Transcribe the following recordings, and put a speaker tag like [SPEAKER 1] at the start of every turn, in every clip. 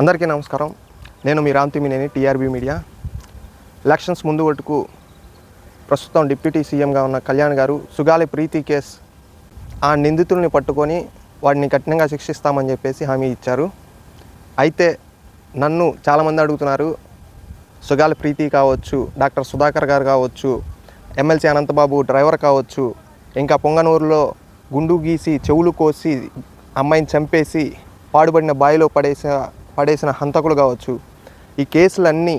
[SPEAKER 1] అందరికీ నమస్కారం. నేను మీ రామ్తిమినేని టీఆర్బీ మీడియా. ఎలక్షన్స్ ముందు వరకు ప్రస్తుతం డిప్యూటీ సీఎంగా ఉన్న కళ్యాణ్ గారు సుగాలి ప్రీతి కేస్ ఆ నిందితుల్ని పట్టుకొని వాడిని కఠినంగా శిక్షిస్తామని చెప్పేసి హామీ ఇచ్చారు. అయితే నన్ను చాలామంది అడుగుతున్నారు సుగాలి ప్రీతి కావచ్చు డాక్టర్ సుధాకర్ గారు కావచ్చు ఎమ్మెల్సీ అనంతబాబు డ్రైవర్ కావచ్చు ఇంకా పొంగనూరులో గుండు గీసి చెవులు కోసి అమ్మాయిని చంపేసి పాడుబడిన బావిలో పడేసిన పడేసిన హంతకులు కావచ్చు. ఈ కేసులన్నీ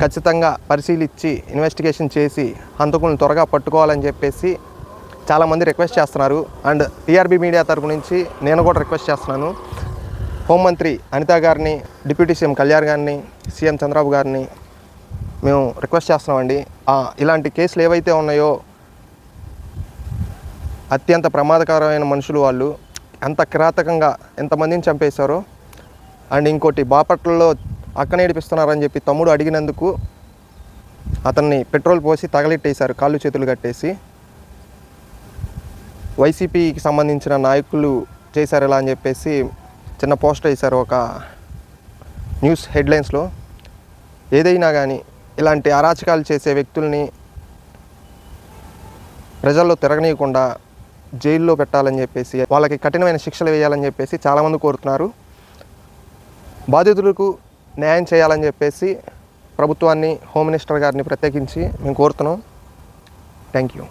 [SPEAKER 1] ఖచ్చితంగా పరిశీలించి ఇన్వెస్టిగేషన్ చేసి హంతకులను త్వరగా పట్టుకోవాలని చెప్పేసి చాలామంది రిక్వెస్ట్ చేస్తున్నారు. అండ్ టీఆర్బీ మీడియా తరపు నుంచి నేను కూడా రిక్వెస్ట్ చేస్తున్నాను. హోంమంత్రి అనిత గారిని డిప్యూటీ సీఎం కళ్యాణ్ గారిని సీఎం చంద్రబాబు గారిని మేము రిక్వెస్ట్ చేస్తున్నామండి. ఇలాంటి కేసులు ఏవైతే ఉన్నాయో అత్యంత ప్రమాదకరమైన మనుషులు వాళ్ళు ఎంత కిరాతకంగా ఎంతమందిని చంపేశారో అండ్ ఇంకోటి బాపట్లలో అక్కనేడిపిస్తున్నారని చెప్పి తమ్ముడు అడిగినందుకు అతన్ని పెట్రోల్ పోసి తగలెట్టేశారు కాళ్ళు చేతులు కట్టేసి. వైసీపీకి సంబంధించిన నాయకులు చేశారు ఇలా అని చెప్పేసి చిన్న పోస్టర్ వేశారు ఒక న్యూస్ హెడ్లైన్స్లో. ఏదైనా కానీ ఇలాంటి అరాచకాలు చేసే వ్యక్తుల్ని ప్రజల్లో తిరగనీయకుండా జైల్లో పెట్టాలని చెప్పేసి వాళ్ళకి కఠినమైన శిక్షలు వేయాలని చెప్పేసి చాలామంది కోరుతున్నారు. బాధితులకు న్యాయం చేయాలని చెప్పేసి ప్రభుత్వాన్ని హోమ్ మినిస్టర్ గారిని ప్రత్యేకించి మేము కోరుతున్నాం. Thank you.